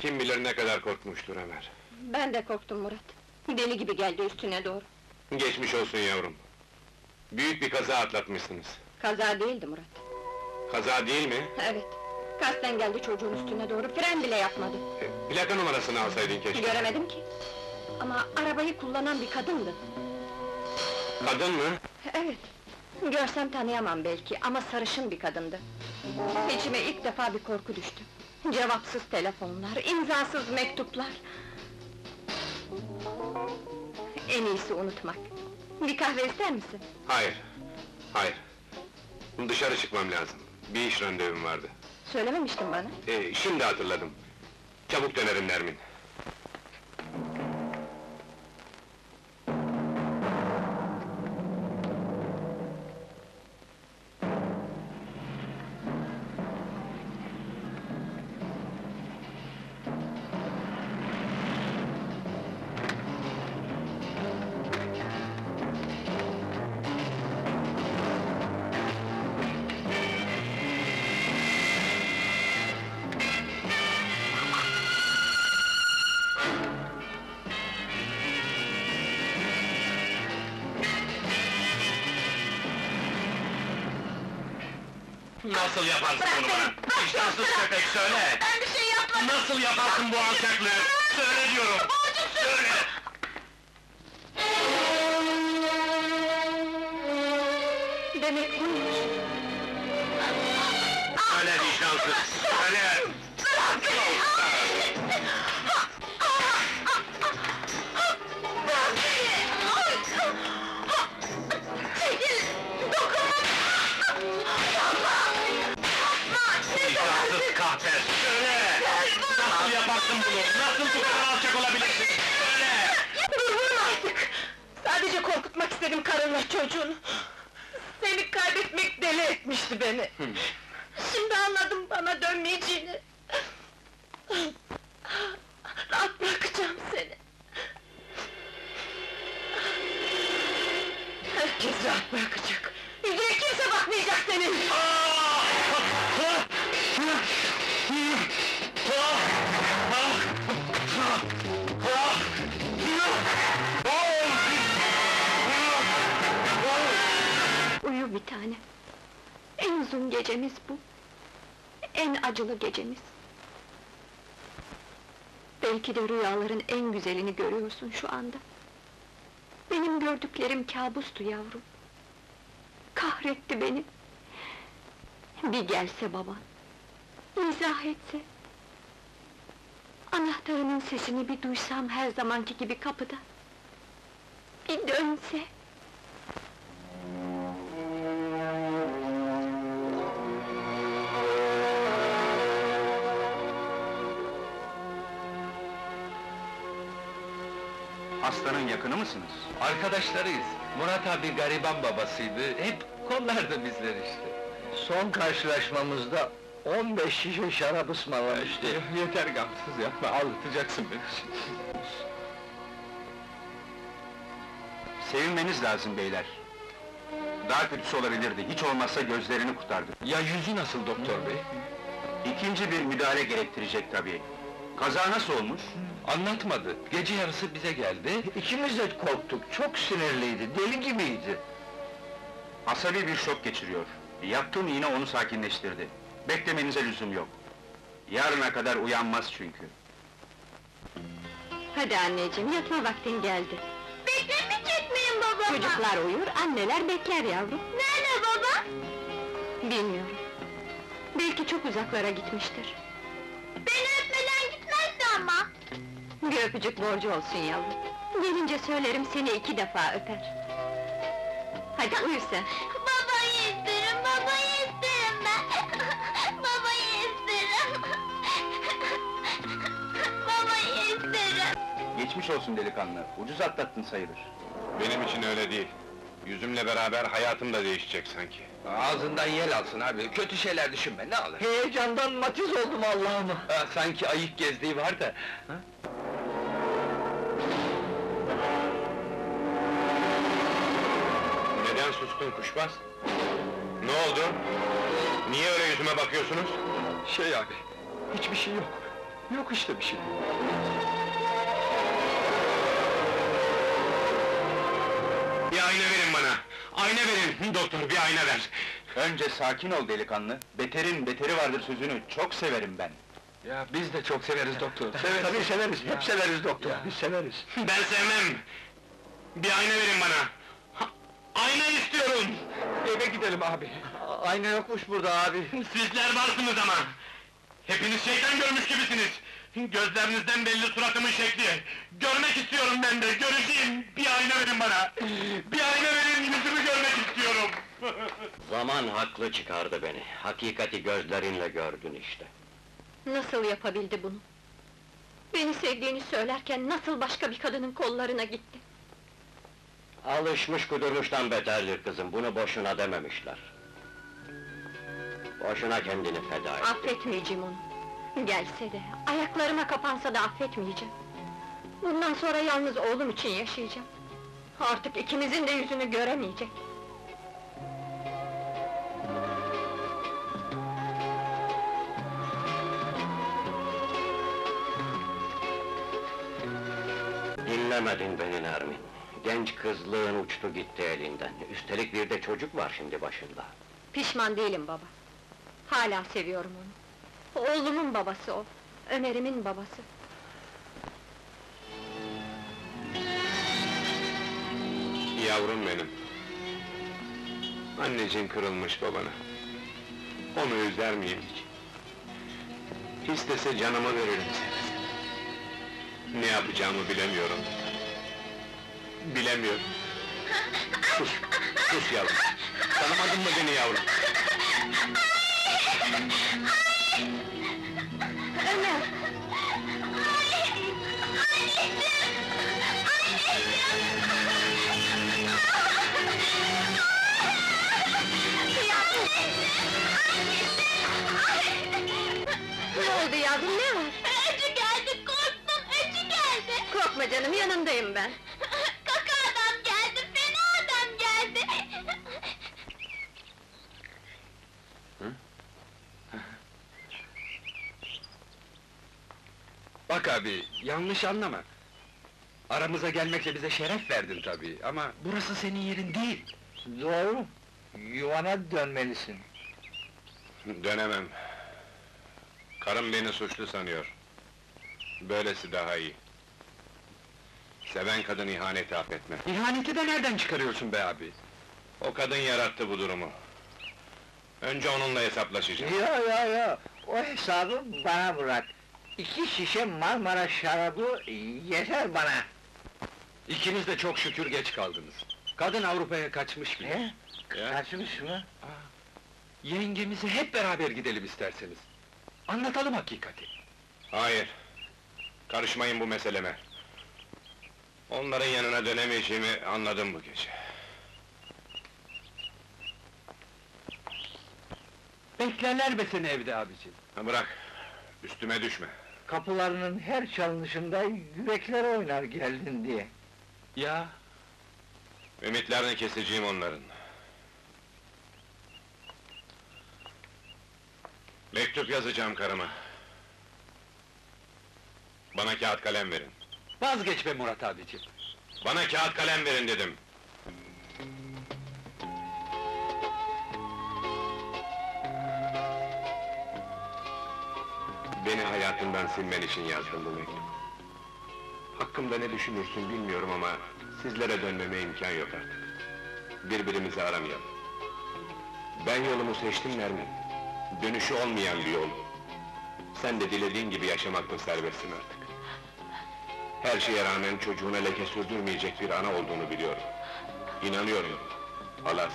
Kim bilir ne kadar korkmuştur Ömer. Ben de korktum Murat. Deli gibi geldi üstüne doğru. Geçmiş olsun yavrum. Büyük bir kaza atlatmışsınız. Kaza değildi Murat. Kaza değil mi? Evet. Kasten geldi çocuğun üstüne doğru, fren bile yapmadı. E, Plaka numarasını alsaydın keşke. Göremedim ki. Ama arabayı kullanan bir kadındı. Kadın mı? Evet. Görsem tanıyamam belki ama sarışın bir kadındı. İçime ilk defa bir korku düştü. Cevapsız telefonlar, imzasız mektuplar. En iyisi unutmak. Bir kahve ister misin? Hayır. Hayır. Dışarı çıkmam lazım. Bir iş randevum vardı. Söylememiştin bana. E, şimdi hatırladım. Çabuk dönerim Nermin. Nasıl yaparsın bunu bana? Vicdansız köpek söyle! Ben bir şey yapmadım! Nasıl yaparsın bu alçaklığı? Söyle diyorum! Söyle! Demek buymuş. İstedim karınla çocuğunu. Seni kaybetmek deli etmişti beni. Şimdi anladım bana dönmeyeceğini. Rahat bırakacağım seni. Herkes rahat bırakacak. Yüzüne kimse bakmayacak senin! Uyu gecemiz bu. En acılı gecemiz. Belki de rüyaların en güzelini görüyorsun şu anda. Benim gördüklerim kabustu yavrum. Kahretti beni. Bir gelse baban, izah etse. Anahtarının sesini bir duysam her zamanki gibi kapıda. Bir dönse. Hastanın yakını mısınız? Arkadaşlarıyız. Murat abi gariban babasıydı, hep kollardı bizleri işte. Son karşılaşmamızda 15 şişe şarap ısmarlamıştı. yeter gamsız yapma, ağlatacaksın beni şimdi. Sevinmeniz lazım beyler. Daha kötüsü olabilirdi, hiç olmazsa gözlerini kurtardı. Ya yüzü nasıl doktor bey? İkinci bir müdahale gerektirecek tabii. Kaza nasıl olmuş? Anlatmadı, gece yarısı bize geldi. İkimiz de korktuk, çok sinirliydi, deli gibiydi. Asabi bir şok geçiriyor. Yaptığım iğne onu sakinleştirdi. Beklemenize lüzum yok. Yarına kadar uyanmaz çünkü. Hadi anneciğim, yatma vaktin geldi. Beklemeyecek miyim babama? Çocuklar uyur, anneler bekler yavrum. Nerede baba? Bilmiyorum. Belki çok uzaklara gitmiştir. Öpücük borcu olsun yavrum. Gelince söylerim seni iki defa öper. Hadi uyu sen. Babayı isterim, babayı isterim ben. babayı isterim. babayı isterim. Geçmiş olsun delikanlı, ucuz atlattın sayılır. Benim için öyle değil. Yüzümle beraber hayatım da değişecek sanki. Ağzından yel alsın abi, kötü şeyler düşünme, ne alır? Heyecandan matiz oldum Allah'ıma. Ha, sanki ayık gezdiği var da... Neden sustun kuşbaz? Ne oldu? Niye öyle yüzüme bakıyorsunuz? Şey abi, hiçbir şey yok. Yok işte bir şey. Bir ayna verin bana! Ayna verin, doktor bir ayna ver! Önce sakin ol delikanlı, beterin beteri vardır sözünü çok severim ben. Ya biz de çok severiz doktor. Severiz. Tabii severiz, hep severiz doktor, biz severiz. Ben sevmem! Bir ayna verin bana! Ayna istiyorum! Eve gidelim abi. Ayna yokmuş burada abi. Sizler varsınız ama! Hepiniz şeytan görmüş gibisiniz! Gözlerinizden belli suratımın şekli! Görmek istiyorum ben de, göreceğim! Bir ayna verin bana! Bir ayna verin, yüzümü görmek istiyorum! Zaman haklı çıkardı beni. Hakikati gözlerinle gördün işte. Nasıl yapabildi bunu? Beni sevdiğini söylerken nasıl başka bir kadının kollarına gitti? Alışmış kudurmuştan beterdir kızım, bunu boşuna dememişler. Boşuna kendini feda etti. Affetmeyeceğim onu. Gelse de, ayaklarıma kapansa da affetmeyeceğim. Bundan sonra yalnız oğlum için yaşayacağım. Artık ikimizin de yüzünü göremeyecek. Dinlemedin beni. Genç kızlığın uçtu gitti elinden. Üstelik bir de çocuk var şimdi başında. Pişman değilim baba. Hala seviyorum onu. Oğlumun babası o. Ömer'imin babası. Yavrum benim. Anneciğin kırılmış babana. Onu üzer miyim hiç? İstese canımı veririm seve. Ne yapacağımı bilemiyorum. Bilemiyorum. Sus, sus yavrum. Tanımadın mı beni yavrum? Ömer! Ne oldu yavrum, ne var? Öcü geldi, korktum, öcü geldi. Korkma canım, yanındayım ben. Bak abi, yanlış anlama. Aramıza gelmekle bize şeref verdin tabii ama burası senin yerin değil. Doğru, yuvana dönmelisin. Dönemem. Karım beni suçlu sanıyor. Böylesi daha iyi. Seven kadın ihaneti affetme. İhaneti de nereden çıkarıyorsun be abi? O kadın yarattı bu durumu. Önce onunla hesaplaşacağım. Ya ya ya, o hesabı bana bırak. İki şişe Marmara şarabı yeter bana. İkiniz de çok şükür geç kaldınız. Kadın Avrupa'ya kaçmış bile. Ne? Ya. Kaçmış mı? Yengemizi hep beraber gidelim isterseniz. Anlatalım hakikati. Hayır. Karışmayın bu meseleme. Onların yanına dönemeyeceğimi anladım bu gece. Beklerler be seni evde abicim. Ha, Bırak, üstüme düşme. Kapılarının her çalınışında yürekler oynar geldin diye. Ya, Ümitlerini keseceğim onların. Mektup yazacağım karıma. Bana kağıt kalem verin. vazgeç be Murat abicim. Bana kağıt kalem verin dedim. Beni hayatından silmen için yazdım bu mektup. Hakkımda ne düşünürsün bilmiyorum ama sizlere dönmeme imkan yok artık. Birbirimizi aramayalım. Ben yolumu seçtim Nermin. Dönüşü olmayan bir yol. Sen de dilediğin gibi yaşamakta serbestsin artık. Her şeye rağmen çocuğuna leke sürdürmeyecek bir ana olduğunu biliyorum. İnanıyorum. Allah'a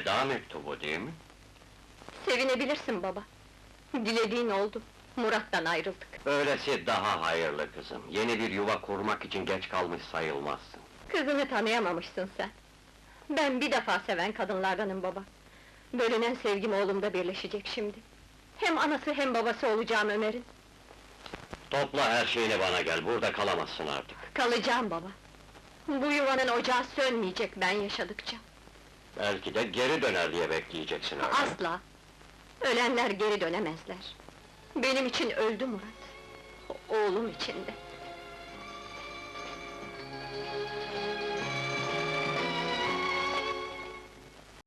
Veda mektubu değil mi? Sevinebilirsin baba. Dilediğin oldu. Murat'tan ayrıldık. Öylesi daha hayırlı kızım. Yeni bir yuva kurmak için geç kalmış sayılmazsın. Kızını tanıyamamışsın sen. Ben bir defa seven kadınlardanım baba. Bölünen sevgim oğlumda birleşecek şimdi. Hem anası hem babası olacağım Ömer'in. Topla her şeyini bana gel, burada kalamazsın artık. Kalacağım baba. Bu yuvanın ocağı sönmeyecek ben yaşadıkça. Belki de geri döner diye bekleyeceksin öyle. Asla! Ölenler geri dönemezler. Benim için öldü Murat. Oğlum için de.